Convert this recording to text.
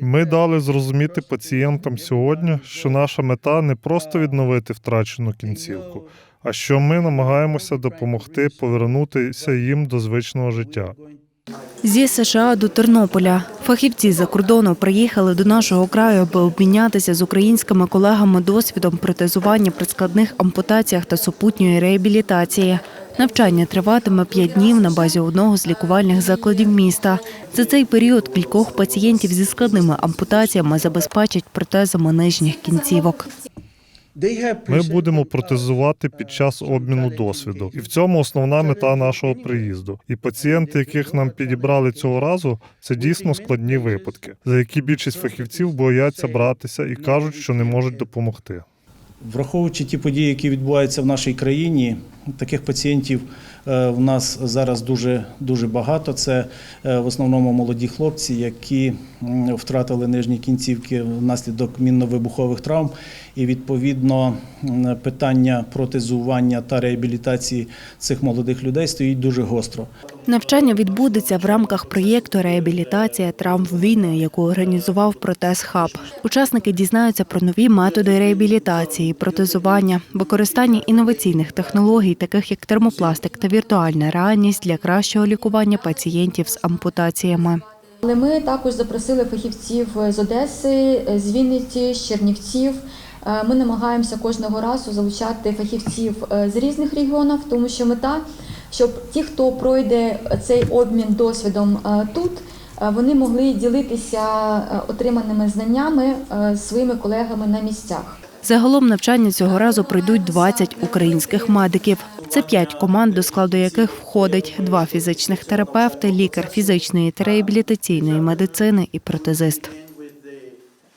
Ми дали зрозуміти пацієнтам сьогодні, що наша мета не просто відновити втрачену кінцівку, а що ми намагаємося допомогти повернутися їм до звичного життя. Зі США до Тернополя фахівці за кордону приїхали до нашого краю, аби обмінятися з українськими колегами досвідом протезування при складних ампутаціях та супутньої реабілітації. Навчання триватиме п'ять днів на базі одного з лікувальних закладів міста. За цей період кількох пацієнтів зі складними ампутаціями забезпечать протезами нижніх кінцівок. Ми будемо протезувати під час обміну досвіду, і в цьому основна мета нашого приїзду. І пацієнти, яких нам підібрали цього разу, це дійсно складні випадки, за які більшість фахівців бояться братися і кажуть, що не можуть допомогти. Враховуючи ті події, які відбуваються в нашій країні, таких пацієнтів в нас зараз дуже дуже багато. Це е, в основному молоді хлопці, які втратили нижні кінцівки внаслідок мінно-вибухових травм. І відповідно питання протезування та реабілітації цих молодих людей стоїть дуже гостро. Навчання відбудеться в рамках проєкту Реабілітація травм війни, яку організував Протез Хаб. Учасники дізнаються про нові методи реабілітації, протезування, використання інноваційних технологій, таких як термопластик та віртуальна реальність для кращого лікування пацієнтів з ампутаціями. Але ми також запросили фахівців з Одеси, з Вінниці, з Чернівців. Е, Ми намагаємося кожного разу залучати фахівців е, з різних регіонів, тому що мета, щоб ті, хто пройде цей обмін досвідом е, тут, е, вони могли ділитися е, отриманими знаннями е, з своїми колегами на місцях. Загалом навчання цього разу пройдуть 20 українських медиків. Це п'ять команд, до складу яких входить два фізичних терапевти, лікар фізичної та реабілітаційної медицини і протезист.